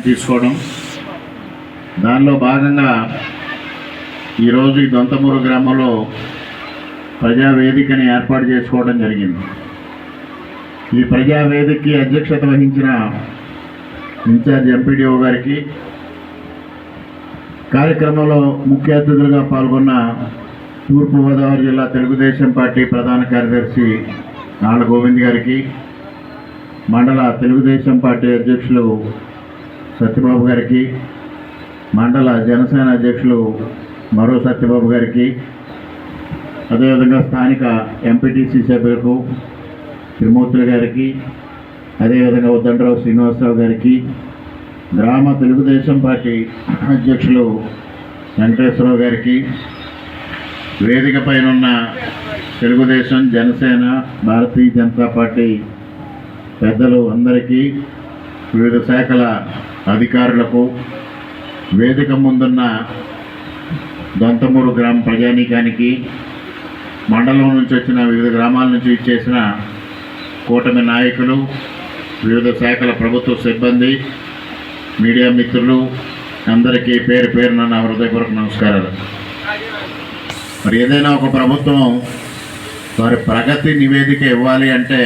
తీసుకోవడం. దానిలో భాగంగా ఈరోజు ఈ దొంతమూరు గ్రామంలో ప్రజా వేదికని ఏర్పాటు చేసుకోవడం జరిగింది. ఈ ప్రజావేదికకి అధ్యక్షత వహించిన ఇన్ఛార్జ్ ఎంపీడీఓ గారికి కార్యక్రమంలో ముఖ్య అతిథులుగా పాల్గొన్న తూర్పుగోదావరి జిల్లా తెలుగుదేశం పార్టీ ప్రధాన కార్యదర్శి నాళ్ళ గోవింద్ గారికి మండల తెలుగుదేశం పార్టీ అధ్యక్షులు సత్యబాబు గారికి మండల జనసేన అధ్యక్షులు మరో సత్యబాబు గారికి అదేవిధంగా స్థానిక ఎంపీటీసీ సభ్యులకు త్రిమూర్తులు గారికి అదేవిధంగా ఉద్దండరావు శ్రీనివాసరావు గారికి గ్రామ తెలుగుదేశం పార్టీ అధ్యక్షులు వెంకటేశ్వరరావు గారికి వేదిక పైన ఉన్న తెలుగుదేశం జనసేన భారతీయ జనతా పార్టీ పెద్దలు అందరికీ వివిధ శాఖల అధికారులకు వేదిక ముందున్న దొంతమూరు గ్రామ ప్రజానీకానికి మండలం నుంచి వచ్చిన వివిధ గ్రామాల నుంచి ఇచ్చేసిన కూటమి నాయకులు వివిధ శాఖల ప్రభుత్వ సిబ్బంది మీడియా మిత్రులు అందరికీ పేరు పేరున నా హృదయపూర్వక నమస్కారాలు. మరి ఏదైనా ఒక ప్రభుత్వం వారి ప్రగతి నివేదిక ఇవ్వాలి అంటే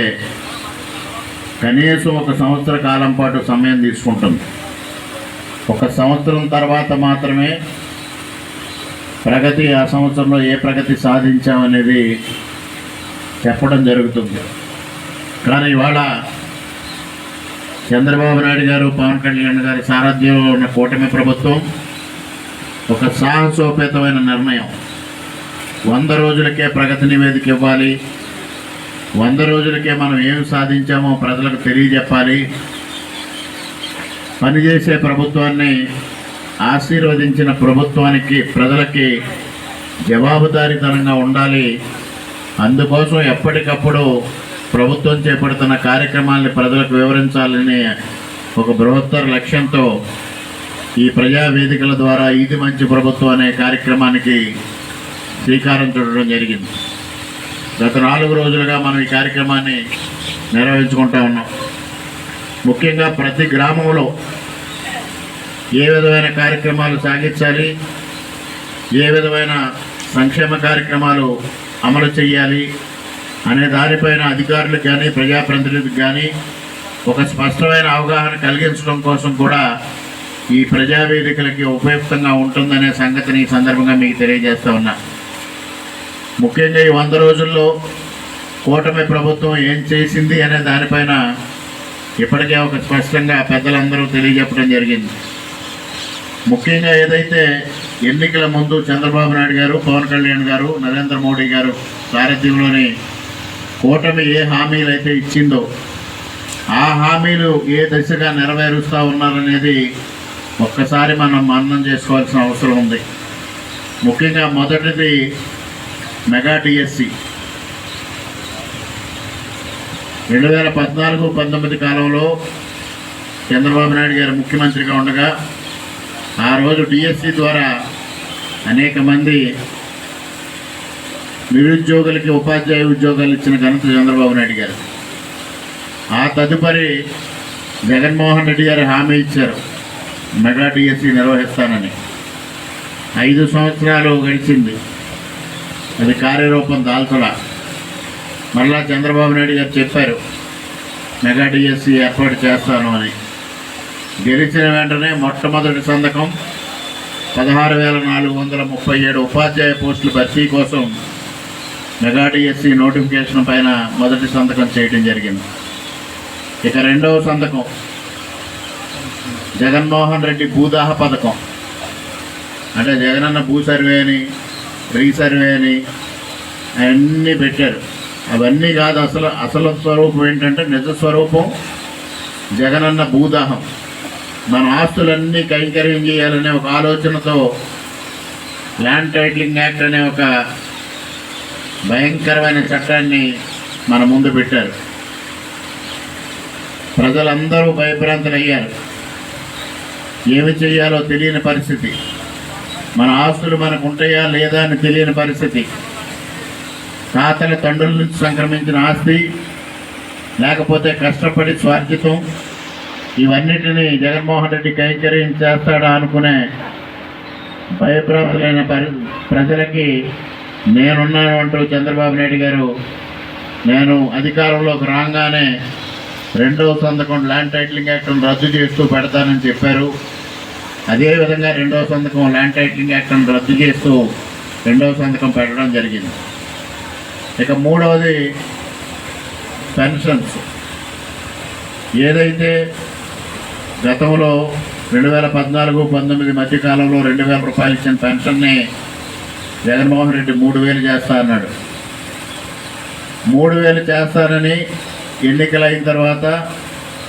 కనీసం ఒక సంవత్సర కాలం పాటు సమయం తీసుకుంటుంది. ఒక సంవత్సరం తర్వాత మాత్రమే ప్రగతి ఆ సంవత్సరంలో ఏ ప్రగతి సాధించామనేది చెప్పడం జరుగుతుంది. కానీ ఇవాళ చంద్రబాబు నాయుడు గారు పవన్ కళ్యాణ్ గారి సారథ్యంలో ఉన్న కూటమి ప్రభుత్వం ఒక సాహసోపేతమైన నిర్ణయం. వంద రోజులకే ప్రగతి నివేదిక ఇవ్వాలి. వంద రోజులకే మనం ఏం సాధించామో ప్రజలకు తెలియజెప్పాలి. పనిచేసే ప్రభుత్వాన్ని ఆశీర్వదించిన ప్రభుత్వానికి ప్రజలకి జవాబుదారీతనంగా ఉండాలి. అందుకోసం ఎప్పటికప్పుడు ప్రభుత్వం చేపడుతున్న కార్యక్రమాల్ని ప్రజలకు వివరించాలని ఒక బృహత్తర లక్ష్యంతో ఈ ప్రజా వేదికల ద్వారా ఇది మంచి ప్రభుత్వం అనే కార్యక్రమానికి శ్రీకారం చుట్టడం జరిగింది. గత నాలుగు రోజులుగా మనం ఈ కార్యక్రమాన్ని నిర్వహించుకుంటా ఉన్నాం. ముఖ్యంగా ప్రతి గ్రామంలో ఏ విధమైన కార్యక్రమాలు సాగించాలి? ఏ విధమైన సంక్షేమ కార్యక్రమాలు అమలు చేయాలి అనే దానిపైన అధికారులకు కానీ ప్రజాప్రతినిధులకు కానీ ఒక స్పష్టమైన అవగాహన కలిగించడం కోసం కూడా ఈ ప్రజావేదికలకి ఉపయుక్తంగా ఉంటుందనే సంగతిని ఈ సందర్భంగా మీకు తెలియజేస్తూ ఉన్నా. ముఖ్యంగా ఈ వంద రోజుల్లో కూటమి ప్రభుత్వం ఏం చేసింది అనే దానిపైన ఇప్పటికే ఒక స్పష్టంగా పెద్దలందరూ తెలియజెప్పడం జరిగింది. ముఖ్యంగా ఏదైతే ఎన్నికల ముందు చంద్రబాబు నాయుడు గారు పవన్ కళ్యాణ్ గారు నరేంద్ర మోడీ గారు సారథ్యంలోని కూటమి ఏ హామీలు అయితే ఇచ్చిందో ఆ హామీలు ఏ దశగా నెరవేరుస్తూ ఉన్నారనేది ఒక్కసారి మనం మననం చేసుకోవాల్సిన అవసరం ఉంది. ముఖ్యంగా మొదటిది మెగా డిఎస్సి రెండు వేల పద్నాలుగు పంతొమ్మిది కాలంలో చంద్రబాబు నాయుడు గారు ముఖ్యమంత్రిగా ఉండగా ఆ రోజు డిఎస్సి ద్వారా అనేక మంది నిరుద్యోగులకి ఉపాధ్యాయ ఉద్యోగాలు ఇచ్చిన ఘనత చంద్రబాబు నాయుడు గారు. ఆ తదుపరి జగన్మోహన్ రెడ్డి గారు హామీ ఇచ్చారు మెగా డిఎస్సి నిర్వహిస్తానని. ఐదు సంవత్సరాలు గడిచింది. అది కార్యరూపం దాల్చలా. మరలా చంద్రబాబు నాయుడు గారు చెప్పారు మెగా డిఎస్సి ఏర్పాటు చేస్తాను అని. గెలిచిన వెంటనే మొట్టమొదటి సంతకం పదహారు వేల నాలుగు వందల ముప్పై ఏడు ఉపాధ్యాయ పోస్టుల భర్తీ కోసం మెగా డిఎస్సి నోటిఫికేషన్ పైన మొదటి సంతకం చేయడం జరిగింది. ఇక రెండవ సంతకం జగన్మోహన్ రెడ్డి భూదాహ పథకం. అంటే జగనన్న భూ సర్వే అని రీసర్వే అని అవన్నీ పెట్టారు. అవన్నీ కాదు అసలు అసలు స్వరూపం ఏంటంటే నిజ స్వరూపం జగనన్న భూదాహం. మన ఆస్తులన్నీ కైంకర్యం చేయాలనే ఒక ఆలోచనతో ల్యాండ్ టైటిలింగ్ యాక్ట్ అనే ఒక భయంకరమైన చట్టాన్ని మన ముందు పెట్టారు. ప్రజలందరూ భయభ్రాంతులయ్యారు. ఏమి చేయాలో తెలియని పరిస్థితి. మన ఆస్తులు మనకు ఉంటాయా లేదా అని తెలియని పరిస్థితి. తాతల తండ్రుల నుంచి సంక్రమించిన ఆస్తి లేకపోతే కష్టపడి స్వార్జితం ఇవన్నిటినీ జగన్మోహన్ రెడ్డి కైంకర్యం చేస్తాడా అనుకునే భయప్రాంతులైన పరి ప్రజలకి నేనున్నాను అంటూ చంద్రబాబు నాయుడు గారు నేను అధికారంలోకి రాగానే రెండవ సంతకం ల్యాండ్ టైటిలింగ్ యాక్ట్ను రద్దు చేస్తూ పెడతానని చెప్పారు. అదేవిధంగా రెండవ సంతకం ల్యాండ్ టైటిలింగ్ యాక్ట్ను రద్దు చేస్తూ రెండవ సంతకం పెట్టడం జరిగింది. ఇక మూడవది పెన్షన్స్. ఏదైతే గతంలో రెండు వేల పద్నాలుగు పంతొమ్మిది మధ్యకాలంలో రెండు వేల రూపాయలు ఇచ్చిన పెన్షన్ని జగన్మోహన్ రెడ్డి మూడు వేలు చేస్తా అన్నాడు మూడు వేలు చేస్తానని ఎన్నికలైన తర్వాత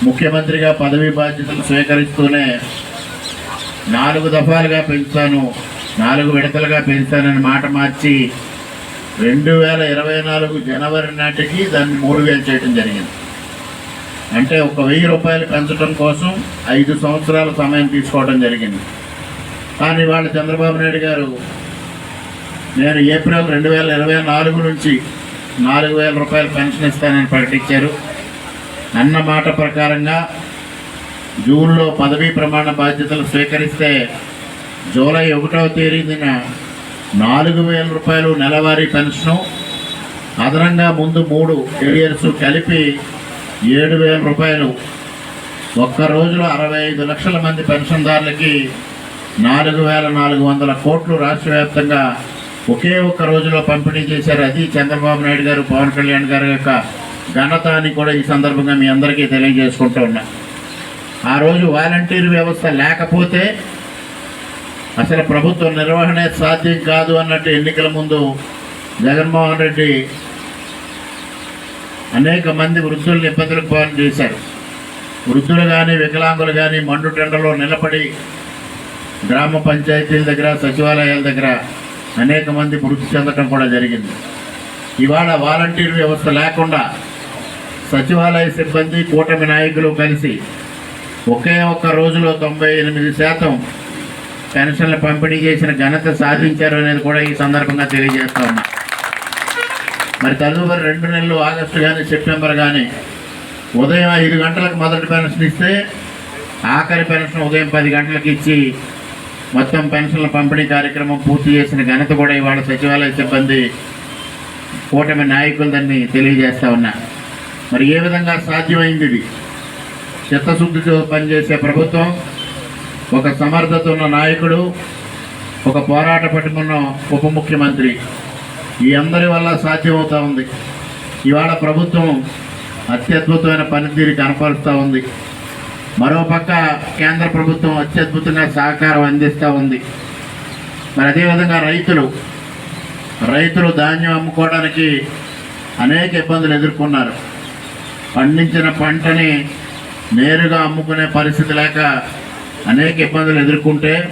ముఖ్యమంత్రిగా పదవీ బాధ్యతలు స్వీకరిస్తూనే నాలుగు దఫాలుగా పెంచుతాను నాలుగు విడతలుగా పెంచుతానని మాట మార్చి రెండు వేల ఇరవై నాలుగు జనవరి నాటికి దాన్ని మూడు వేలు చేయడం జరిగింది. అంటే ఒక వెయ్యి రూపాయలు పెంచడం కోసం ఐదు సంవత్సరాల సమయం తీసుకోవడం జరిగింది. కానీ వాళ్ళ చంద్రబాబు నాయుడు గారు నేను ఏప్రిల్ రెండు వేల ఇరవై నాలుగు నుంచి నాలుగు వేల రూపాయలు పెన్షన్ ఇస్తానని ప్రకటించారు. అన్న మాట ప్రకారంగా జూన్లో పదవీ ప్రమాణ బాధ్యతలు స్వీకరిస్తే జూలై ఒకటవ తేదీన నాలుగు వేల రూపాయలు నెలవారీ పెన్షను. అదనంగా ముందు మూడు ఏరియర్స్ కలిపి ఏడు వేల రూపాయలు. ఒక్క రోజులో అరవై ఐదు లక్షల మంది పెన్షన్దారులకి నాలుగు వేల నాలుగు వందల కోట్లు రాష్ట్ర వ్యాప్తంగా ఒకే ఒక్క రోజులో పంపిణీ చేశారు. అది చంద్రబాబు నాయుడు గారు పవన్ కళ్యాణ్ గారి యొక్క ఘనత అని కూడా ఈ సందర్భంగా మీ అందరికీ తెలియజేసుకుంటూ ఉన్నా. ఆ రోజు వాలంటీర్ వ్యవస్థ లేకపోతే అసలు ప్రభుత్వ నిర్వహణే సాధ్యం కాదు అన్నట్టు ఎన్నికల ముందు జగన్మోహన్ రెడ్డి అనేక మంది వృద్ధుల్ని ఇబ్బందులకు పాలు చేశారు. వృద్ధులు కానీ వికలాంగులు కానీ మండు టెండలో నిలబడి గ్రామ పంచాయతీల దగ్గర సచివాలయాల దగ్గర అనేక మంది మృతి చెందడం కూడా జరిగింది. ఇవాళ వాలంటీర్ వ్యవస్థ లేకుండా సచివాలయ సిబ్బంది కూటమి నాయకులు కలిసి ఒకే ఒక్క రోజులో తొంభై ఎనిమిది శాతం పెన్షన్లు పంపిణీ చేసిన ఘనత సాధించారు అనేది కూడా ఈ సందర్భంగా తెలియజేస్తా ఉన్నా. మరి తదుపరి రెండు నెలలు ఆగస్టు కానీ సెప్టెంబర్ కానీ ఉదయం ఐదు గంటలకు మొదటి పెన్షన్ ఇస్తే ఆఖరి పెన్షన్ ఉదయం పది గంటలకు ఇచ్చి మొత్తం పెన్షన్ల పంపిణీ కార్యక్రమం పూర్తి చేసిన ఘనత కూడా ఇవాళ సచివాలయ సిబ్బంది కూటమి నాయకులు దాన్ని తెలియజేస్తా ఉన్నా. మరి ఏ విధంగా సాధ్యమైంది ఇది? చిత్తశుద్ధితో పనిచేసే ప్రభుత్వం ఒక సమర్థత ఉన్న నాయకుడు ఒక పోరాట పట్టుకున్న ఉప ముఖ్యమంత్రి. ఈ అందరి వల్ల సాధ్యమవుతూ ఉంది. ఇవాళ ప్రభుత్వం అత్యద్భుతమైన పనితీరు కనపరుస్తూ ఉంది. మరోపక్క కేంద్ర ప్రభుత్వం అత్యద్భుతంగా సహకారం అందిస్తూ ఉంది. మరి అదేవిధంగా రైతులు రైతులు ధాన్యం అమ్ముకోవడానికి అనేక ఇబ్బందులు ఎదుర్కొన్నారు. పండించిన పంటని నేరుగా అమ్ముకునే పరిస్థితి లేక అనేక ఇబ్బందులు ఎదుర్కొంటే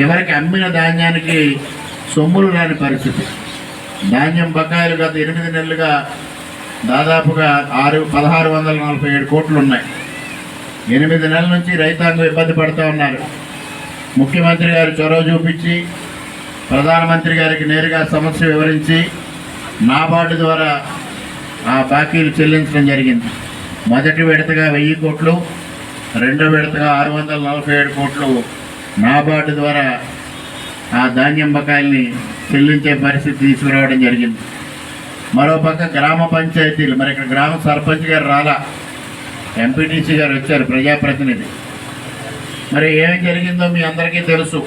చివరికి అమ్మిన ధాన్యానికి సొమ్ములు రాని పరిస్థితి. ధాన్యం బకాయిలు గత ఎనిమిది నెలలుగా దాదాపుగా ఆరు పదహారు వందల నలభై ఏడు కోట్లు ఉన్నాయి ఎనిమిది నెలల నుంచి రైతాంగం ఇబ్బంది పడుతూ ఉన్నారు. ముఖ్యమంత్రి గారు చొరవ చూపించి ప్రధానమంత్రి గారికి నేరుగా సమస్య వివరించి నాబార్డు ద్వారా ఆ బాకీలు చెల్లించడం జరిగింది. మొదటి విడతగా వెయ్యి కోట్లు రెండో విడతగా ఆరు వందల నలభై ఏడు కోట్లు నాబార్డు ద్వారా ఆ ధాన్యం బకాయిల్ని చెల్లించే పరిస్థితి తీసుకురావడం జరిగింది. మరోపక్క గ్రామ పంచాయతీలు మరి ఇక్కడ గ్రామ సర్పంచ్ గారు రాలా ఎంపీటీసీ గారు వచ్చారు ప్రజాప్రతినిధి. మరి ఏం జరిగిందో మీ అందరికీ తెలుసు.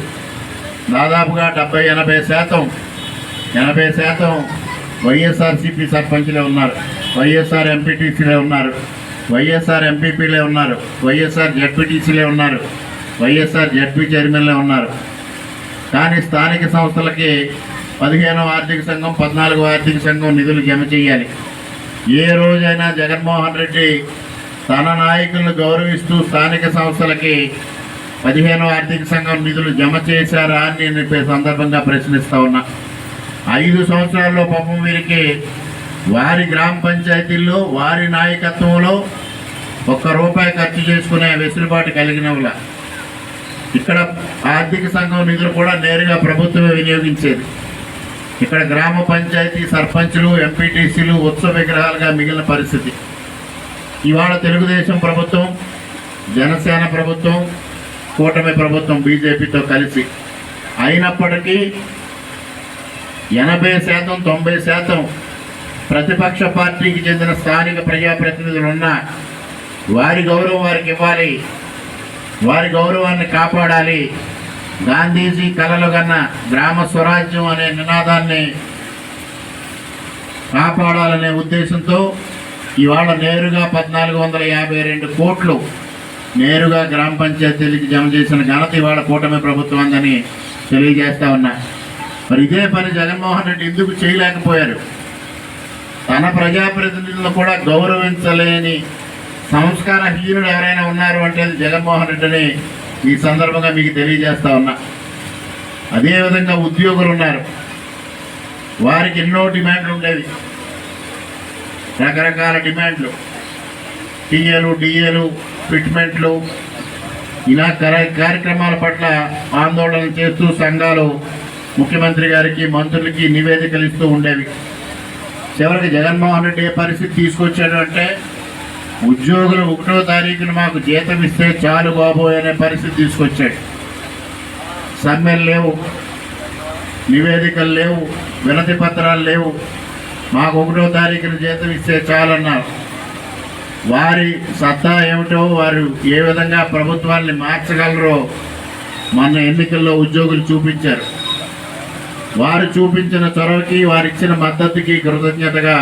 దాదాపుగా డెబ్బై ఎనభై శాతం ఎనభై శాతం వైఎస్ఆర్సీపీ సర్పంచ్లే ఉన్నారు వైఎస్ఆర్ ఎంపీటీసీలే ఉన్నారు. వైఎస్ఆర్ ఎంపీపీలే ఉన్నారు వైఎస్ఆర్ జడ్పీటీసీలే ఉన్నారు వైఎస్ఆర్ జడ్పీ చైర్మన్లే ఉన్నారు. కానీ స్థానిక సంస్థలకి పదిహేనవ ఆర్థిక సంఘం పద్నాలుగో ఆర్థిక సంఘం నిధులు జమ చేయాలి. ఏ రోజైనా జగన్మోహన్ రెడ్డి తన నాయకులను గౌరవిస్తూ స్థానిక సంస్థలకి పదిహేనవ ఆర్థిక సంఘం నిధులు జమ చేశారా అని నేను సందర్భంగా ప్రశ్నిస్తా ఉన్నా. ఐదు సంవత్సరాల్లో పాపం వీరికి వారి గ్రామ పంచాయతీల్లో వారి నాయకత్వంలో ఒక్క రూపాయి ఖర్చు చేసుకునే వెసులుబాటు కలిగిన ఇక్కడ ఆర్థిక సంఘం నిధులు కూడా నేరుగా ప్రభుత్వమే వినియోగించేది. ఇక్కడ గ్రామ పంచాయతీ సర్పంచులు ఎంపీటీసీలు ఉత్సవ విగ్రహాలుగా మిగిలిన పరిస్థితి. ఇవాళ తెలుగుదేశం ప్రభుత్వం జనసేన ప్రభుత్వం కూటమి ప్రభుత్వం బీజేపీతో కలిసి అయినప్పటికీ ఎనభై శాతం తొంభై శాతం ప్రతిపక్ష పార్టీకి చెందిన స్థానిక ప్రజాప్రతినిధులు ఉన్న వారి గౌరవం వారికి ఇవ్వాలి. వారి గౌరవాన్ని కాపాడాలి. గాంధీజీ కలలు కన్న గ్రామ స్వరాజ్యం అనే నినాదాన్ని కాపాడాలనే ఉద్దేశంతో ఇవాళ నేరుగా పద్నాలుగు వందల యాభై రెండు కోట్లు నేరుగా గ్రామ పంచాయతీలకి జమ చేసిన ఘనత ఇవాళ కూటమి ప్రభుత్వం అందని తెలియజేస్తా ఉన్నా. మరి ఇదే పని జగన్మోహన్ రెడ్డి ఎందుకు చేయలేకపోయారు? తన ప్రజాప్రతినిధులను కూడా గౌరవించలేని సంస్కారహీనుడు ఎవరైనా ఉన్నారు అంటే అది జగన్మోహన్ రెడ్డిని ఈ సందర్భంగా మీకు తెలియజేస్తా ఉన్నా. అదేవిధంగా ఉద్యోగులు ఉన్నారు. వారికి ఎన్నో డిమాండ్లు ఉండేవి. రకరకాల డిమాండ్లు. టీఏలు డిఏలు ఫిట్మెంట్లు ఇలా కర- కార్యక్రమాల పట్ల ఆందోళన చేస్తూ సంఘాలు ముఖ్యమంత్రి గారికి మంత్రులకి నివేదికలు ఇస్తూ ఉండేవి. చివరికి జగన్మోహన్ రెడ్డి ఏ పరిస్థితి తీసుకొచ్చాడు అంటే ఉద్యోగులు ఒకటో తారీఖున మాకు జీతం ఇస్తే చాలు బాబోయ్ అనే పరిస్థితి తీసుకొచ్చాడు. సమ్మెలు లేవు నివేదికలు లేవు వినతి పత్రాలు లేవు. మాకు ఒకటో తారీఖున జీతం ఇస్తే చాలన్నారు. వారి సత్తా ఏమిటో వారు ఏ విధంగా ప్రభుత్వాన్ని మార్చగలరో మన ఎన్నికల్లో ఉద్యోగులు చూపించారు. వారు చూపించిన చొరవకి వారిచ్చిన మద్దతుకి కృతజ్ఞతగా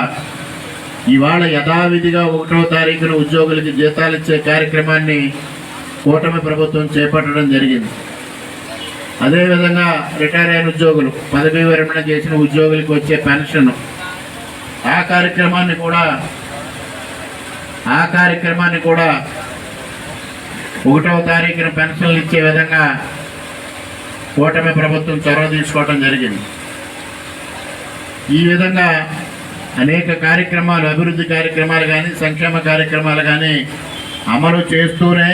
ఇవాళ యథావిధిగా ఒకటో తారీఖున ఉద్యోగులకి జీతాలు ఇచ్చే కార్యక్రమాన్ని కూటమి ప్రభుత్వం చేపట్టడం జరిగింది. అదేవిధంగా రిటైర్ అయిన ఉద్యోగులు పదవీ విరమణ చేసిన ఉద్యోగులకు వచ్చే పెన్షన్ ఆ కార్యక్రమాన్ని కూడా ఆ కార్యక్రమాన్ని కూడా ఒకటవ తారీఖున పెన్షన్లు ఇచ్చే విధంగా కూటమి ప్రభుత్వం చొరవ తీసుకోవటం జరిగింది. ఈ విధంగా అనేక కార్యక్రమాలు అభివృద్ధి కార్యక్రమాలు కానీ సంక్షేమ కార్యక్రమాలు కానీ అమలు చేస్తూనే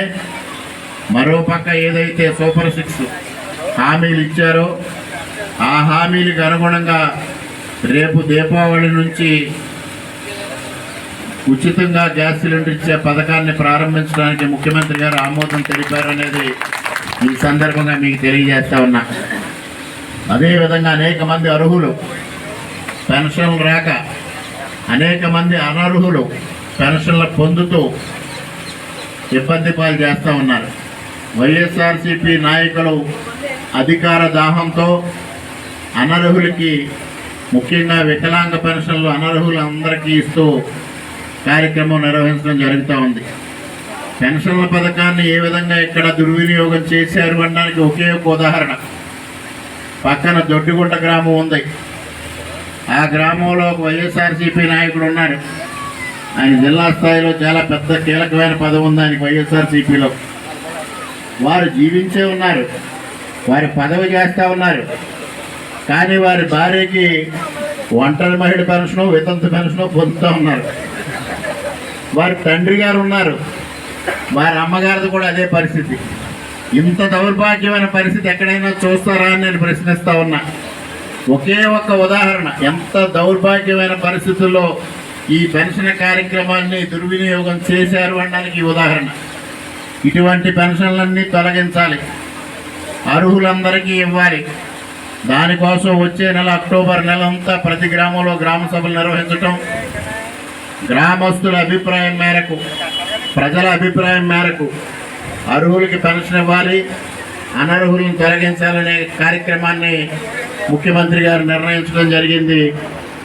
మరోపక్క ఏదైతే సూపర్ సిక్స్ హామీలు ఇచ్చారో ఆ హామీలకు అనుగుణంగా రేపు దీపావళి నుంచి ఉచితంగా గ్యాస్ సిలిండర్ ఇచ్చే పథకాన్ని ప్రారంభించడానికి ముఖ్యమంత్రి గారు ఆమోదం తెలిపారనేది ఈ సందర్భంగా మీకు తెలియజేస్తా ఉన్నా. అదేవిధంగా అనేక మంది అర్హులు పెన్షన్లు రాక అనేక మంది అనర్హులు పెన్షన్లు పొందుతూ ఇబ్బంది పాలు చేస్తూ ఉన్నారు. వైఎస్ఆర్సిపి నాయకులు అధికార దాహంతో అనర్హులకి ముఖ్యంగా వికలాంగ పెన్షన్లు అనర్హులందరికీ ఇస్తూ కార్యక్రమం నిర్వహించడం జరుగుతూ ఉంది. పెన్షన్ల పథకాన్ని ఏ విధంగా ఇక్కడ దుర్వినియోగం చేశారు అనడానికి ఒకే ఒక ఉదాహరణ. పక్కన దొడ్డిగుంట గ్రామం ఉంది. ఆ గ్రామంలో ఒక వైఎస్ఆర్సీపీ నాయకుడు ఉన్నారు ఆయన జిల్లా స్థాయిలో చాలా పెద్ద కీలకమైన పదవి ఉంది ఆయనకి వైఎస్ఆర్సీపీలో. వారు జీవించే ఉన్నారు. వారి పదవి చేస్తూ ఉన్నారు. కానీ వారి భార్యకి ఒంటరి మహిళ పెన్షను వితంతు పెన్షను పొందుతూ ఉన్నారు. వారి తండ్రి గారు ఉన్నారు. వారి అమ్మగారిది కూడా అదే పరిస్థితి. ఇంత దౌర్భాగ్యమైన పరిస్థితి ఎక్కడైనా చూస్తారా అని నేను ప్రశ్నిస్తా ఉన్నా. ఒకే ఒక్క ఉదాహరణ ఎంత దౌర్భాగ్యమైన పరిస్థితుల్లో ఈ పెన్షన్ కార్యక్రమాన్ని దుర్వినియోగం చేశారు అనడానికి ఉదాహరణ. ఇటువంటి పెన్షన్లన్నీ తొలగించాలి. అర్హులందరికీ ఇవ్వాలి. దానికోసం వచ్చే నెల అక్టోబర్ నెల అంతా ప్రతి గ్రామంలో గ్రామ సభలు నిర్వహించటం గ్రామస్తుల అభిప్రాయం మేరకు. ప్రజల అభిప్రాయం మేరకు అర్హులకి పెన్షన్ ఇవ్వాలి అనర్హులను తొలగించాలనే కార్యక్రమాన్ని ముఖ్యమంత్రి గారు నిర్ణయించడం జరిగింది.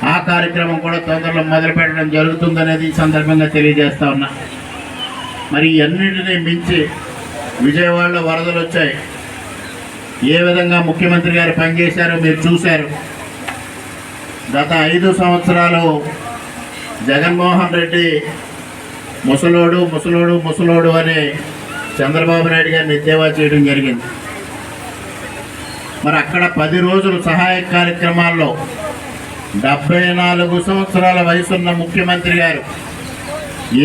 ఆ కార్యక్రమం కూడా తొందరలో మొదలుపెట్టడం జరుగుతుందనేది ఈ సందర్భంగా తెలియజేస్తా ఉన్నా. మరి అన్నింటినీ మించి విజయవాడలో వరదలు వచ్చాయి. ఏ విధంగా ముఖ్యమంత్రి గారు పనిచేశారో మీరు చూశారు. గత ఐదు సంవత్సరాలు జగన్మోహన్ రెడ్డి ముసలోడు ముసలోడు ముసలోడు అని చంద్రబాబు నాయుడు గారిని ఎద్దేవా చేయడం జరిగింది. మరి అక్కడ పది రోజులు సహాయ కార్యక్రమాల్లో డెబ్బై నాలుగు సంవత్సరాల వయసున్న ముఖ్యమంత్రి గారు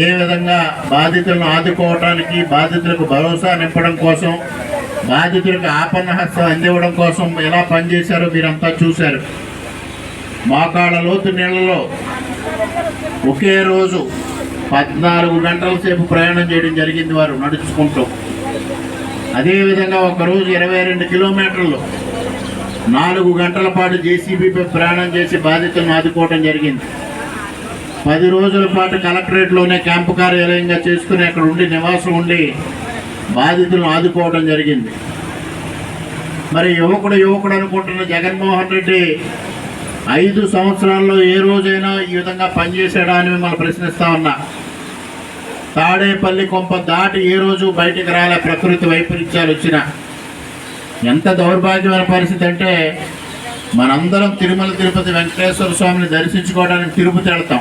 ఏ విధంగా బాధితులను ఆదుకోవటానికి బాధితులకు భరోసా నింపడం కోసం బాధితులకు ఆపన్న హస్తం అందివ్వడం కోసం ఎలా పనిచేశారో మీరంతా చూశారు. మోకాళ్ళ లోతు నీళ్ళలో ఒకే రోజు పద్నాలుగు గంటల సేపు ప్రయాణం చేయడం జరిగింది వారు నడుచుకుంటూ. అదేవిధంగా ఒకరోజు ఇరవై రెండు కిలోమీటర్లు నాలుగు గంటల పాటు జేసీబీపై ప్రయాణం చేసి బాధితులను ఆదుకోవడం జరిగింది. పది రోజుల పాటు కలెక్టరేట్లోనే క్యాంపు కార్యాలయంగా చేసుకుని అక్కడ ఉండి నివాసం ఉండి బాధితులను ఆదుకోవడం జరిగింది. మరి యువకుడు యువకుడు అనుకుంటున్న జగన్మోహన్ రెడ్డి ఐదు సంవత్సరాల్లో ఏ రోజైనా ఈ విధంగా పనిచేసాడా అని మిమ్మల్ని ప్రశ్నిస్తా ఉన్నా. తాడేపల్లి కొంప దాటి ఏ రోజు బయటికి రాలే ప్రకృతి వైపరీత్యాలు వచ్చిన. ఎంత దౌర్భాగ్యమైన పరిస్థితి అంటే మనందరం తిరుమల తిరుపతి వెంకటేశ్వర స్వామిని దర్శించుకోవడానికి తిరుపతి వెళ్తాం.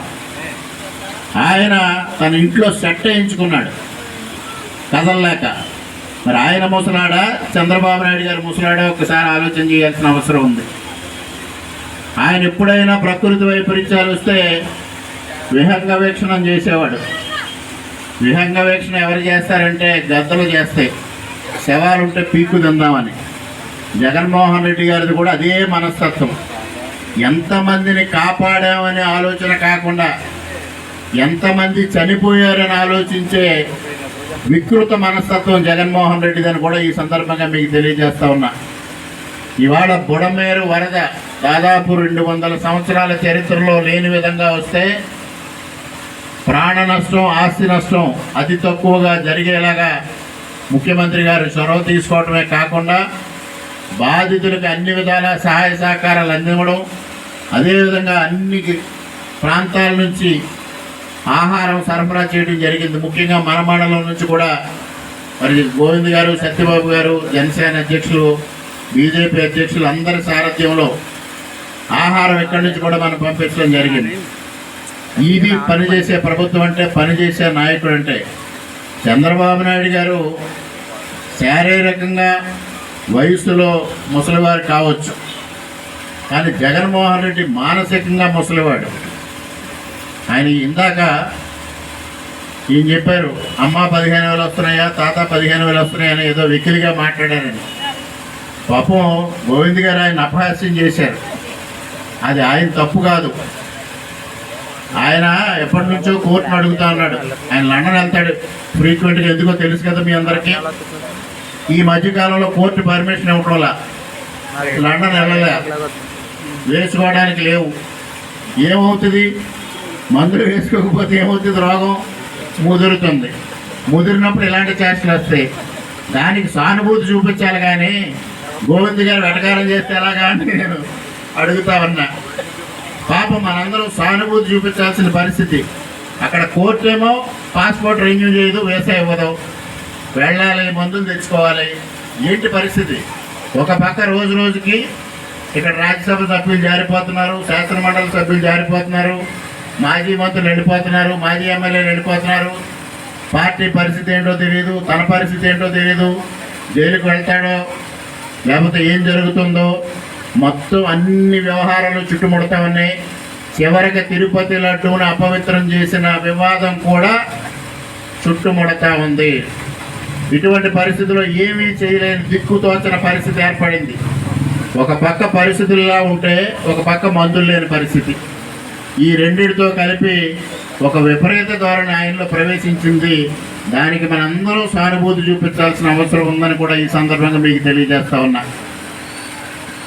ఆయన తన ఇంట్లో సెట్ వేయించుకున్నాడు. కదలలేక. మరి ఆయన ముసలాడా చంద్రబాబు నాయుడు గారి ముసలాడా? ఒకసారి ఆలోచన చేయాల్సిన అవసరం ఉంది. ఆయన ఎప్పుడైనా ప్రకృతి వైపరీత్యాలు వస్తే విహంగ వీక్షణం చేసేవాడు. విహంగ వీక్షణ ఎవరు చేస్తారంటే గద్దలు చేస్తాయి. శవాలు ఉంటే పీకు తిందామని. జగన్మోహన్ రెడ్డి గారిది కూడా అదే మనస్తత్వం. ఎంతమందిని కాపాడామనే ఆలోచన కాకుండా ఎంతమంది చనిపోయారని ఆలోచించే వికృత మనస్తత్వం జగన్మోహన్ రెడ్డిదని కూడా ఈ సందర్భంగా మీకు తెలియజేస్తా ఉన్నా. ఇవాళ బుడమేరు వరద దాదాపు రెండు వందల సంవత్సరాల చరిత్రలో లేని విధంగా వస్తే ప్రాణ నష్టం ఆస్తి నష్టం అతి తక్కువగా జరిగేలాగా ముఖ్యమంత్రి గారు చొరవ తీసుకోవటమే కాకుండా బాధితులకు అన్ని విధాల సహాయ సహకారాలు అందివ్వడం అదేవిధంగా అన్ని ప్రాంతాల నుంచి ఆహారం సరఫరా చేయడం జరిగింది. ముఖ్యంగా మన మండలం నుంచి కూడా మరి గోవింద్ గారు సత్యబాబు గారు జనసేన అధ్యక్షులు బీజేపీ అధ్యక్షులు అందరి సారథ్యంలో ఆహారం ఇక్కడి నుంచి కూడా మనం పంపించడం జరిగింది. ఇది పనిచేసే ప్రభుత్వం అంటే పనిచేసే నాయకుడు అంటే చంద్రబాబు నాయుడు గారు శారీరకంగా వయసులో ముసలివారు కావచ్చు. కానీ జగన్మోహన్ రెడ్డి మానసికంగా ముసలివాడు. ఆయన ఇందాక ఈయన చెప్పారు అమ్మ పదిహేను వేలు వస్తున్నాయా తాత పదిహేను వేలు వస్తున్నాయని ఏదో వెకిలిగా మాట్లాడారని. పాపం గోవింద్ గారు ఆయన అపహాస్యం చేశారు. అది ఆయన తప్పు కాదు. ఆయన ఎప్పటి నుంచో కోర్టును అడుగుతా ఉన్నాడు. ఆయన లండన్ వెళ్తాడు. ఫ్రీక్వెంట్గా ఎందుకో తెలుసు కదా మీ అందరికీ. ఈ మధ్యకాలంలో కోర్టు పర్మిషన్ ఇవ్వడంలా లండన్ వెళ్ళలే. వేసుకోవడానికి లేవు. ఏమవుతుంది? మందులు వేసుకోకపోతే ఏమవుతుంది రోగం? ముదురుతుంది. ముదిరినప్పుడు ఇలాంటి చేష్టలు వస్తాయి. దానికి సానుభూతి చూపించాలి కానీ గోవింద్ గారు వెటకారం చేస్తే ఎలాగా అని నేను అడుగుతా ఉన్నా పాపం మనందరం సానుభూతి చూపించాల్సిన పరిస్థితి. అక్కడ కోర్టు ఏమో పాస్పోర్ట్ రెన్యూ చేయదు వేసా ఇవ్వదు. వెళ్ళాలి మందులు తెచ్చుకోవాలి. ఏంటి పరిస్థితి? ఒక పక్క రోజు రోజుకి ఇక్కడ రాజ్యసభ సభ్యులు జారిపోతున్నారు శాసనమండలి సభ్యులు జారిపోతున్నారు మాజీ మంత్రులు వెళ్ళిపోతున్నారు మాజీ ఎమ్మెల్యేలు వెళ్ళిపోతున్నారు. పార్టీ పరిస్థితి ఏంటో తెలియదు తన పరిస్థితి ఏంటో తెలియదు జైలుకు వెళ్తాడో లేకపోతే ఏం జరుగుతుందో మొత్తం అన్ని వ్యవహారాలు చుట్టుముడతా ఉన్నాయి చివరికి తిరుపతి లడ్డూను అపవిత్రం చేసిన వివాదం కూడా చుట్టుముడతా ఉంది. ఇటువంటి పరిస్థితుల్లో ఏమీ చేయలేని దిక్కుతోచన పరిస్థితి ఏర్పడింది. ఒక పక్క పరిస్థితుల్లో ఉంటే ఒక పక్క మందులు లేని పరిస్థితి. ఈ రెండిటితో కలిపి ఒక విపరీత ధోరణి ఆయనలో ప్రవేశించింది. దానికి మనందరూ సానుభూతి చూపించాల్సిన అవసరం ఉందని కూడా ఈ సందర్భంగా మీకు తెలియజేస్తా ఉన్నా.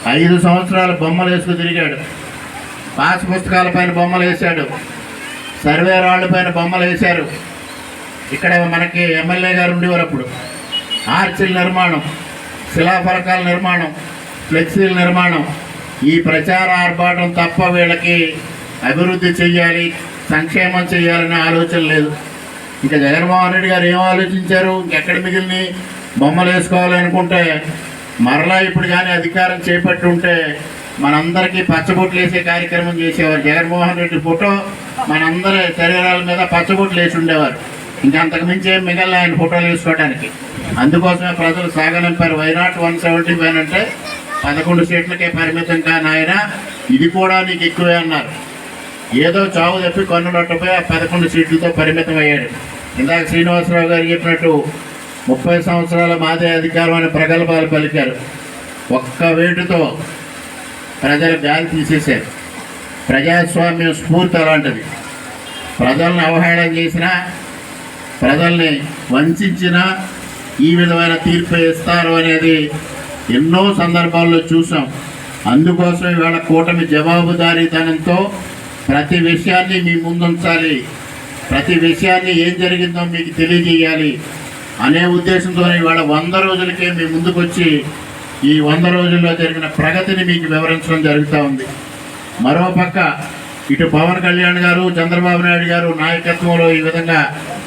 ఐదు సంవత్సరాలు బొమ్మలు వేసుకు తిరిగాడు. పాస్ పుస్తకాల పైన బొమ్మలు వేశాడు. సర్వే రాళ్ళ పైన బొమ్మలు వేశారు. ఇక్కడ మనకి ఎమ్మెల్యే గారు ఉండేవారు అప్పుడు. ఆర్చిల నిర్మాణం శిలాఫలకాల నిర్మాణం ఫ్లెక్సీల నిర్మాణం. ఈ ప్రచార ఆర్భాటం తప్ప వీళ్ళకి అభివృద్ధి చెయ్యాలి సంక్షేమం చేయాలనే ఆలోచన లేదు. ఇక జగన్మోహన్ రెడ్డి గారు ఏం ఆలోచించారు? ఎక్కడ మిగిలిని బొమ్మలు వేసుకోవాలి అనుకుంటే మరలా ఇప్పుడు కానీ అధికారం చేపట్టి ఉంటే మనందరికీ పచ్చబొట్లు వేసే కార్యక్రమం చేసేవారు జగన్మోహన్ రెడ్డి ఫోటో మనందరి శరీరాల మీద పచ్చబొట్లు వేసి ఉండేవారు. ఇంకా అంతకుమించి ఏం మిగల ఆయన ఫోటోలు వేసుకోవడానికి అందుకోసమే ప్రజలు సాగనంపారు why not one seventy five అంటే పదకొండు సీట్లకే పరిమితం కాని ఆయన ఇది కూడా నీకు ఎక్కువే అన్నారు. ఏదో చావు తప్పి కన్నులట్టపోయి ఆ పదకొండు సీట్లతో పరిమితం అయ్యాడు. ఇందాక శ్రీనివాసరావు గారు చెప్పినట్టు ముప్పై సంవత్సరాల మాదే అధికారం అనే ప్రగల్భాలు పలికారు. ఒక్క వేటుతో ప్రజలు గాలి తీసేశారు. ప్రజాస్వామ్యం స్ఫూర్తి అలాంటిది. ప్రజల్ని అవహేళన చేసినా ప్రజల్ని వంచినా ఈ విధమైన తీర్పు ఇస్తారు అనేది ఎన్నో సందర్భాల్లో చూసాం. అందుకోసం ఇవాళ కూటమి జవాబుదారీతనంతో ప్రతి విషయాన్ని మీ ముందుంచాలి. ప్రతి విషయాన్ని ఏం జరిగిందో మీకు తెలియజేయాలి. అనే ఉద్దేశంతో ఇవాళ వంద రోజులకే మీ ముందుకొచ్చి ఈ వంద రోజుల్లో జరిగిన ప్రగతిని మీకు వివరించడం జరుగుతూ ఉంది. మరోపక్క ఇటు పవన్ కళ్యాణ్ గారు చంద్రబాబు నాయుడు గారు నాయకత్వంలో ఈ విధంగా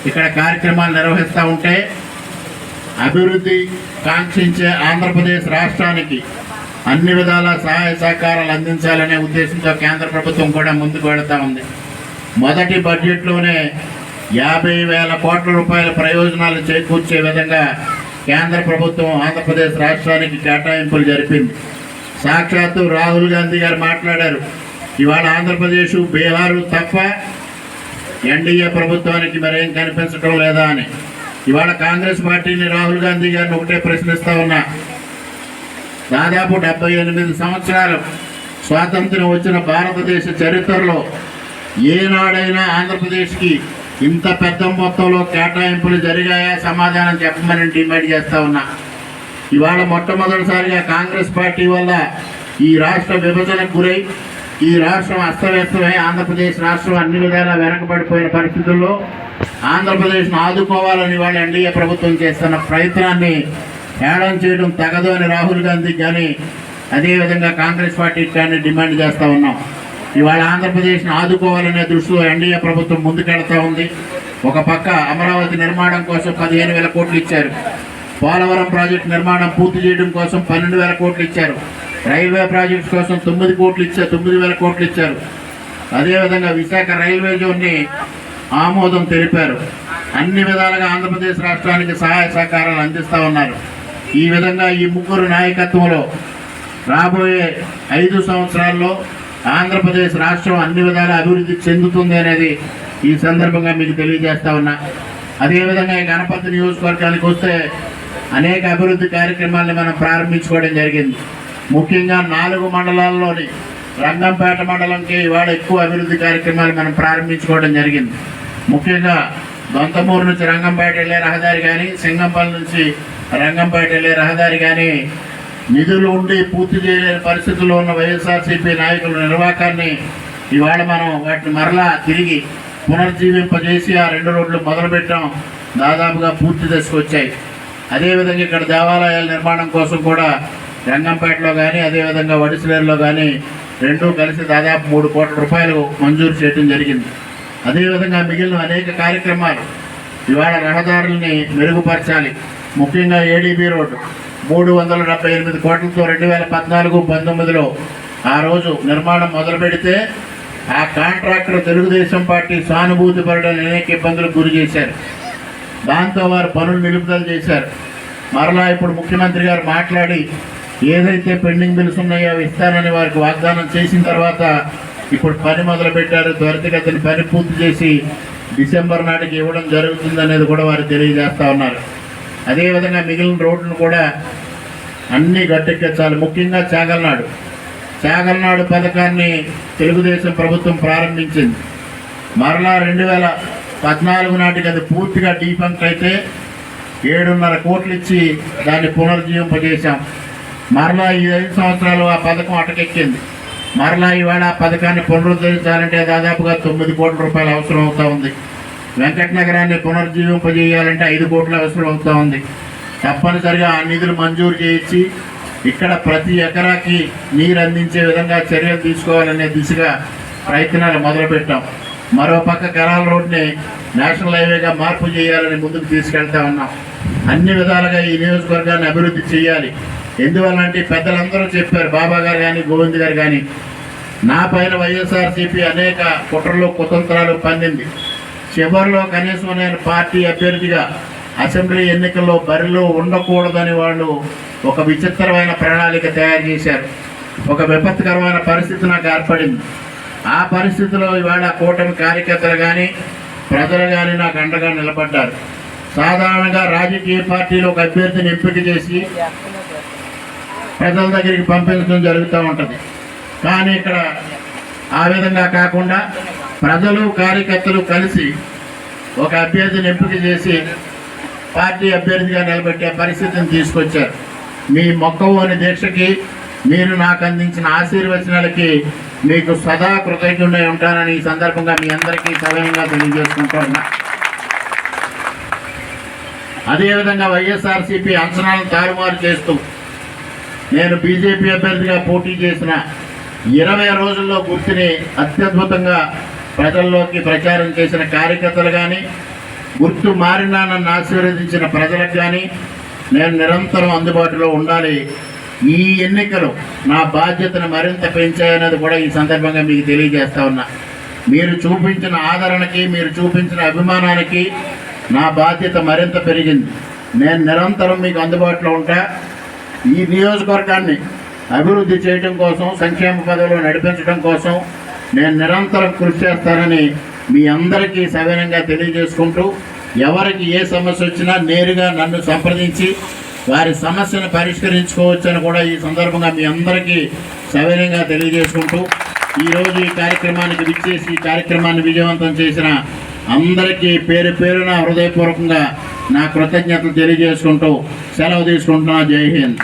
ఇక్కడ కార్యక్రమాలు నిర్వహిస్తూ ఉంటే అభివృద్ధి కాంక్షించే ఆంధ్రప్రదేశ్ రాష్ట్రానికి అన్ని విధాల సహాయ సహకారాలు అందించాలనే ఉద్దేశంతో కేంద్ర ప్రభుత్వం కూడా ముందుకు వెళుతూ ఉంది. మొదటి బడ్జెట్లోనే యాభై వేల కోట్ల రూపాయల ప్రయోజనాలు చేకూర్చే విధంగా కేంద్ర ప్రభుత్వం ఆంధ్రప్రదేశ్ రాష్ట్రానికి కేటాయింపులు జరిపింది. సాక్షాత్తు రాహుల్ గాంధీ గారు మాట్లాడారు ఇవాళ ఆంధ్రప్రదేశ్ బీహారు తప్ప ఎన్డీఏ ప్రభుత్వానికి మరేం కనిపించడం లేదా అని. ఇవాళ కాంగ్రెస్ పార్టీని రాహుల్ గాంధీ గారిని ఒకటే ప్రశ్నిస్తూ ఉన్నా. దాదాపు డెబ్బై ఎనిమిది సంవత్సరాలు స్వాతంత్రం వచ్చిన భారతదేశ చరిత్రలో ఏనాడైనా ఆంధ్రప్రదేశ్కి ఇంత పెద్ద మొత్తంలో కేటాయింపులు జరిగాయా? సమాధానం చెప్పమని డిమాండ్ చేస్తా ఉన్నా. ఇవాళ మొట్టమొదటిసారిగా కాంగ్రెస్ పార్టీ వల్ల ఈ రాష్ట్ర విభజనకు గురై ఈ రాష్ట్రం అస్తవ్యస్తమై ఆంధ్రప్రదేశ్ రాష్ట్రం అన్ని విధాలా వెనకబడిపోయిన పరిస్థితుల్లో ఆంధ్రప్రదేశ్ను ఆదుకోవాలని వాళ్ళు ఎన్డీఏ ప్రభుత్వం చేస్తున్న ప్రయత్నాన్ని ఏడం చేయడం తగదు అని రాహుల్ గాంధీ కానీ అదేవిధంగా కాంగ్రెస్ పార్టీకి కానీ డిమాండ్ చేస్తూ ఉన్నాం. ఇవాళ ఆంధ్రప్రదేశ్ను ఆదుకోవాలనే దృష్టిలో ఎన్డీఏ ప్రభుత్వం ముందుకెళ్తా ఉంది. ఒక పక్క అమరావతి నిర్మాణం కోసం పదిహేను వేల కోట్లు ఇచ్చారు. పోలవరం ప్రాజెక్టు నిర్మాణం పూర్తి చేయడం కోసం పన్నెండు వేల కోట్లు ఇచ్చారు. రైల్వే ప్రాజెక్ట్స్ కోసం తొమ్మిది కోట్లు ఇచ్చారు తొమ్మిది వేల కోట్లు ఇచ్చారు. అదేవిధంగా విశాఖ రైల్వే జోన్ని ఆమోదం తెలిపారు. అన్ని విధాలుగా ఆంధ్రప్రదేశ్ రాష్ట్రానికి సహాయ సహకారాలు అందిస్తూ ఉన్నారు. ఈ విధంగా ఈ ముగ్గురు నాయకత్వంలో రాబోయే ఐదు సంవత్సరాల్లో ఆంధ్రప్రదేశ్ రాష్ట్రం అన్ని విధాల అభివృద్ధి చెందుతుంది అనేది ఈ సందర్భంగా మీకు తెలియజేస్తా ఉన్నా. అదేవిధంగా ఈ గణపతి నియోజకవర్గానికి వస్తే అనేక అభివృద్ధి కార్యక్రమాలను మనం ప్రారంభించుకోవడం జరిగింది. ముఖ్యంగా నాలుగు మండలాల్లోని రంగంపేట మండలంకి ఇవాళ ఎక్కువ అభివృద్ధి కార్యక్రమాలు మనం ప్రారంభించుకోవడం జరిగింది. ముఖ్యంగా దొంతమూరు నుంచి రంగంపేట వెళ్ళే రహదారి కానీ సింగంపల్లి నుంచి రంగంపేట వెళ్ళే రహదారి కానీ నిధులు ఉండి పూర్తి చేయలేని పరిస్థితుల్లో ఉన్న వైఎస్ఆర్సీపీ నాయకుల నిర్వాకాన్ని ఇవాళ మనం వాటిని మరలా తిరిగి పునర్జీవింపజేసి ఆ రెండు రోడ్లు మొదలుపెట్టడం దాదాపుగా పూర్తి దశకు వచ్చాయి. అదేవిధంగా ఇక్కడ దేవాలయాల నిర్మాణం కోసం కూడా రంగంపేటలో కానీ అదేవిధంగా వడిసిలేరులో కానీ రెండూ కలిసి దాదాపు మూడు కోట్ల రూపాయలు మంజూరు చేయడం జరిగింది. అదేవిధంగా మిగిలిన అనేక కార్యక్రమాలు ఇవాళ రహదారుల్ని మెరుగుపరచాలి. ముఖ్యంగా ఏడీబీ రోడ్డు. మూడు వందల డెబ్బై ఎనిమిది కోట్లతో రెండు వేల పద్నాలుగు పంతొమ్మిదిలో ఆ రోజు నిర్మాణం మొదలు పెడితే ఆ కాంట్రాక్టర్ తెలుగుదేశం పార్టీ సానుభూతి పరుడని అనేక ఇబ్బందులకు గురి చేశారు. దాంతో వారు పనులు నిలుపుదల చేశారు. మరలా ఇప్పుడు ముఖ్యమంత్రి గారు మాట్లాడి ఏదైతే పెండింగ్ బిల్స్ ఉన్నాయో అవి ఇస్తానని వారికి వాగ్దానం చేసిన తర్వాత ఇప్పుడు పని మొదలు పెట్టారు త్వరితగతిని పని పూర్తి చేసి డిసెంబర్ నాటికి ఇవ్వడం జరుగుతుంది అనేది కూడా వారు తెలియజేస్తూ ఉన్నారు. అదేవిధంగా మిగిలిన రోడ్లను కూడా అన్ని గట్టెక్కించాలి ముఖ్యంగా చాగల్నాడు. చాగల్నాడు పథకాన్ని తెలుగుదేశం ప్రభుత్వం ప్రారంభించింది. మరలా రెండు వేల పద్నాలుగు నాటికి అది పూర్తిగా డీపంక్ అయితే ఏడున్నర కోట్లు ఇచ్చి దాన్ని పునర్జీవింపజేశాం. మరలా ఈ ఐదు సంవత్సరాలు ఆ పథకం అటకెక్కింది. మరలా ఈవేళ ఆ పథకాన్ని పునరుద్ధరించాలంటే దాదాపుగా తొమ్మిది కోట్ల రూపాయలు అవసరం అవుతా ఉంది. వెంకట నగరాన్ని పునర్జీవింపజేయాలంటే ఐదు కోట్ల అవసరం అవుతూ ఉంది. తప్పనిసరిగా ఆ నిధులు మంజూరు చేయించి ఇక్కడ ప్రతి ఎకరాకి నీరు అందించే విధంగా చర్యలు తీసుకోవాలనే దిశగా ప్రయత్నాలు మొదలుపెట్టాం. మరో పక్క కెనాల్ రోడ్ని నేషనల్ హైవేగా మార్పు చేయాలని ముందుకు తీసుకెళ్తా ఉన్నాం. అన్ని విధాలుగా ఈ నియోజకవర్గాన్ని అభివృద్ధి చేయాలి. ఎందువల్లంటే పెద్దలందరూ చెప్పారు బాబా గారు కానీ గోవింద్ గారు కానీ నా పైన వైఎస్ఆర్సీపీ అనేక కుట్రలు కుతంత్రాలు పండింది. చివరిలో కనీసం నేను పార్టీ అభ్యర్థిగా అసెంబ్లీ ఎన్నికల్లో బరిలో ఉండకూడదని వాళ్ళు ఒక విచిత్రమైన ప్రణాళిక తయారు చేశారు. ఒక విపత్కరమైన పరిస్థితి నాకు ఏర్పడింది. ఆ పరిస్థితిలో ఇవాళ కూటమి కార్యకర్తలు కానీ ప్రజలు కానీ నాకు అండగా నిలబడ్డారు. సాధారణంగా రాజకీయ పార్టీలు ఒక అభ్యర్థిని ఎంపిక చేసి ప్రజల దగ్గరికి పంపించడం జరుగుతూ ఉంటుంది. కానీ ఇక్కడ ఆ విధంగా కాకుండా ప్రజలు కార్యకర్తలు కలిసి ఒక అభ్యర్థిని ఎంపిక చేసి పార్టీ అభ్యర్థిగా నిలబెట్టే పరిస్థితిని తీసుకొచ్చారు. మీ మొక్కవోని దీక్షకి మీరు నాకు అందించిన ఆశీర్వచనాలకి మీకు సదా కృతజ్ఞుడై ఉంటానని ఈ సందర్భంగా మీ అందరికీ సవినయంగా తెలియజేసుకుంటూ ఉన్నా. అదేవిధంగా వైఎస్ఆర్సీపీ అంచనాలను తారుమారు చేస్తూ నేను బీజేపీ అభ్యర్థిగా పోటీ చేసిన ఇరవై రోజుల్లో గుర్తుని అత్యద్భుతంగా ప్రజల్లోకి ప్రచారం చేసిన కార్యకర్తలు కానీ గుర్తు మారినా నన్ను ఆశీర్వదించిన ప్రజలకు కానీ నేను నిరంతరం అందుబాటులో ఉండాలి. ఈ ఎన్నికలు నా బాధ్యతను మరింత పెంచాయన్నది కూడా ఈ సందర్భంగా మీకు తెలియజేస్తా ఉన్నా. మీరు చూపించిన ఆదరణకి మీరు చూపించిన అభిమానానికి నా బాధ్యత మరింత పెరిగింది. నేను నిరంతరం మీకు అందుబాటులో ఉంటా. ఈ నియోజకవర్గాన్ని అభివృద్ధి చేయడం కోసం సంక్షేమ పదవులు నడిపించడం కోసం నేను నిరంతరం కృషి చేస్తానని మీ అందరికీ సవినంగా తెలియజేసుకుంటూ ఎవరికి ఏ సమస్య వచ్చినా నేరుగా నన్ను సంప్రదించి వారి సమస్యను పరిష్కరించుకోవచ్చని కూడా ఈ సందర్భంగా మీ అందరికీ సవినంగా తెలియజేసుకుంటూ ఈరోజు ఈ కార్యక్రమానికి విచ్చేసి ఈ కార్యక్రమాన్ని విజయవంతం చేసిన అందరికీ పేరు పేరున హృదయపూర్వకంగా నా కృతజ్ఞతలు తెలియజేసుకుంటూ సెలవు తీసుకుంటున్నా. జై హింద్.